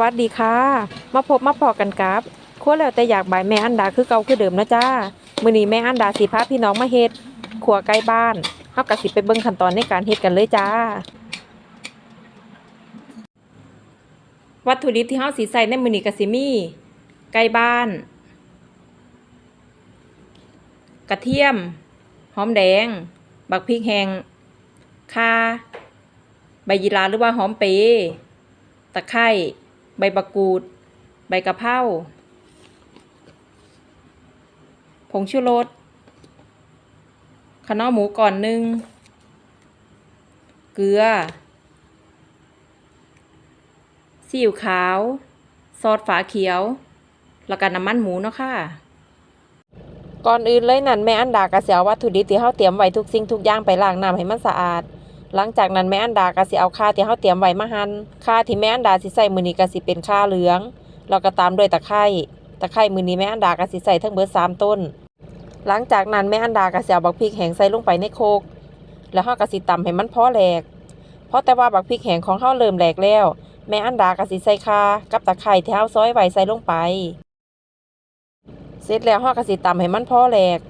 วัสดีค่ะ มาพบมาพอกันกับครัวแล้วแต่อยากบายแม่อันดาคือเก่าคือเดิมนะจ้ามื้อนี้แม่อันดาสิพาพี่น้องมาเฮ็ดขัวไก่บ้านเฮาก็สิไปเบิ่งขั้นตอนในการเฮ็ดกันเลยจ้า วัตถุดิบที่เฮาสิใส่ในมื้อนี้ก็สิมีไก่บ้าน กระเทียม หอมแดง บักพริกแห้งข่าใบยีราหรือว่าหอมเปตะไคร้ ใบบักกูด ใบกะเพราผงชูรสขนอหมูก่อนหนึ่ง เกลือซีอิ๊วขาว ซอสฝาเขียว แล้วก็น้ำมันหมูเนาะค่ะ ก่อนอื่นเลยนั่นแม่อันดากระเสิเอาวัตถุดิบที่เฮาเตรียมไว้ทุกสิ่งทุกอย่างไปล้างน้ำให้มันสะอาด หลังจากนั้นแม่อันดาก็สิเอาข่าที่เฮาเตรียมไว้มาหั่นข่าที่แม่อันดาสิใส่มื้อนี้ก็สิเป็นข่าเหลืองแล้วก็ตามด้วยตะไคร้ตะไคร้มื้อนี้แม่อันดาก็สิใส่ทั้งเบิด3ต้น หลังจากนั้นแม่อันดาก็สิเอาบักพริกแห้งใส่ลงไปในโคกแล้วเฮาก็สิตำให้มันพอแหลกเพราะแต่ว่าบักพริกแห้งของเฮาเริ่มแหลกแล้ว แม่อันดาก็สิใส่ข่ากับตะไคร้ที่เฮาซอยไว้ใส่ลงไป เสร็จแล้วเฮาก็สิตำให้มันพอแหลก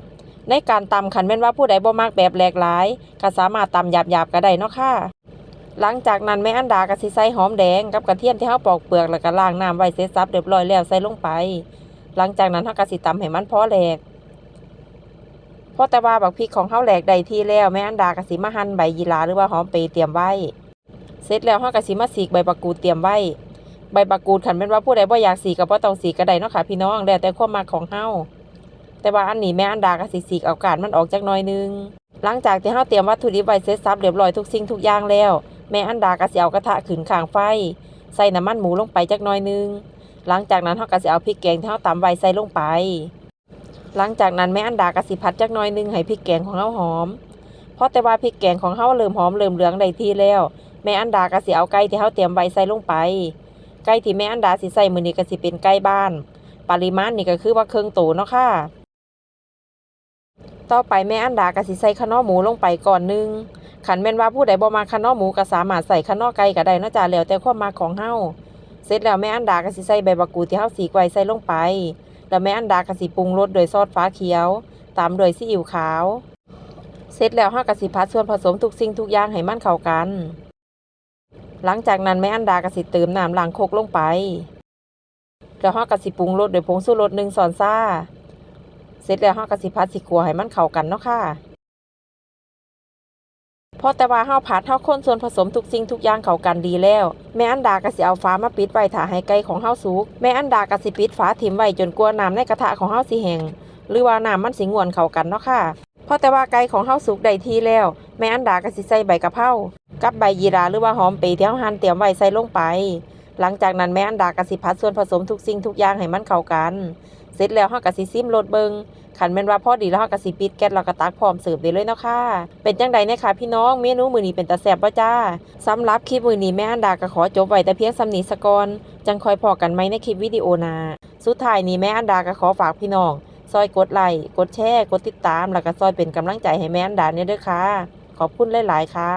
ในการตำขันแม่นว่าผู้ใดบ่มักแบบแหลกหลายก็สามารถตำหยาบๆก็ได้เนาะค่ะ หลังจากนั้นแม่อันดาก็สิใส่หอมแดงกับกระเทียมที่เฮาปอกเปลือกแล้วก็ล้างน้ำไว้เสร็จสับเรียบร้อยแล้วใส่ลงไป หลังจากนั้นเฮาก็สิตำให้มันพอแหลกเพราะแต่ว่าบักพริกของเฮาแหลกได้ที่แล้วแม่อันดาก็สิมาหั่นใบยีราหรือว่าหอมเปรย์เตรียมไว้ เสร็จแล้วเฮาก็สิมาสีกใบบักกูดเตรียมไว้ใบบักกูดขันแม่นว่าผู้ใดบ่อยากสีก็บ่ต้องสีก็ได้เนาะค่ะพี่น้องแล้วแต่ความมักของเฮา แต่ว่าอันนี้แม่อันดาก็สิสีกเอากาดมันออกจากน้อยนึง หลังจากที่เฮาเตรียมวัตถุดิบไว้เสร็จสับเรียบร้อยทุกสิ่งทุกอย่างแล้ว แม่อันดาก็สิเอากระทะขึ้นข้างไฟ ใส่น้ำมันหมูลงไปจักน้อยนึง หลังจากนั้นเฮาก็สิเอาพริกแกงที่เฮาตำไว้ใส่ลงไป หลังจากนั้นแม่อันดาก็สิผัดจักน้อยนึงให้พริกแกงของเฮาหอมเพราะแต่ว่าพริกแกงของเฮาเริ่มหอมเริ่มเหลืองได้ที่แล้ว แม่อันดาก็สิเอาไก่ที่เฮาเตรียมไว้ใส่ลงไปไก่ที่แม่อันดาสิใส่มื้อนี้ก็สิเป็นไก่บ้าน ปริมาณนี่ก็คือว่าครึ่งโตเนาะค่ะ ต่อไปแม่อันดาก็สิใส่ขนอหมูลงไปก่อนหนึงขันแม่นว่าผู้ใดบ่มาขนอหมูก็สามารถใส่ขนอไก่ก็ได้นาะจ้าแล้วแต่ความมักของเฮาเสร็จแล้วแม่อันดาก็สิใส่ใบบักกูที่เฮาสีไว้ใส่ลงไป แล้วแม่อันดาก็สิปรุงรสโดยซอสฟ้าเขียว ตามด้วยซีอิ๊วขาว เสร็จแล้วเฮาก็สิผัดส่วนผสมทุกสิ่งทุกอย่างให้มันเข้ากัน หลังจากนั้นแม่อันดาก็สิเติมน้ำล้างโคกลงไป แล้วเฮาก็สิปรุงรสโดยผงชูรสหนึ่งช้อนซ่า เสร็จแล้วเฮาก็สิผัดสิขัวให้มันเข้ากันเนาะค่ะพอแต่ว่าเฮาผัดเฮาคนส่วนผสมทุกสิ่งทุกอย่างเข้ากันดีแล้ว แม่อันดาก็สิเอาฟ้ามาปิดไว้ถ้าให้ไก่ของเฮาสุกแม่อันดาก็สิปิดฝาถิ่มไว้จนกว่าน้ำในกระทะของเฮาสิแห้งหรือว่าน้ำมันสิงวนเข้ากันเนาะค่ะพอแต่ว่าไก่ของเฮาสุกได้ที่แล้ว แม่อันดาก็สิใส่ใบกะเพรากับใบยีราหรือว่าหอมเปรย์ที่เฮาหั่นเตรียมไว้ใส่ลงไป หลังจากนั้นแม่อันดาก็สิผัดส่วนผสมทุกสิ่งทุกอย่างให้มันเข้ากัน เสร็จแล้วเฮาก็สิซิมรสเบิงขันแม่นว่าพอดีแล้วเฮาก็สิปิดแก๊สแล้วก็ตักพร้อมเสิร์ฟได้เลยเนาะค่ะ เป็นจังใดเนี่ยค่ะพี่น้องเมนูมื้อนี้เป็นตาแซ่บบ่จ้าสำหรับคลิปมื้อนี้แม่อันดาก็ขอจบไว้แต่เพียงสำนี้ซะก่อนจังคอยพอกันไหมในคลิปวิดีโอหน้าสุดท้ายนี้แม่อันดาก็ขอฝากพี่น้องซอยกดไลค์กดแชร์กดติดตาม แล้วก็ซอยเป็นกำลังใจให้แม่อันดาเนี่ยด้อค่ะ ขอบคุณหลาย ๆ ค่ะ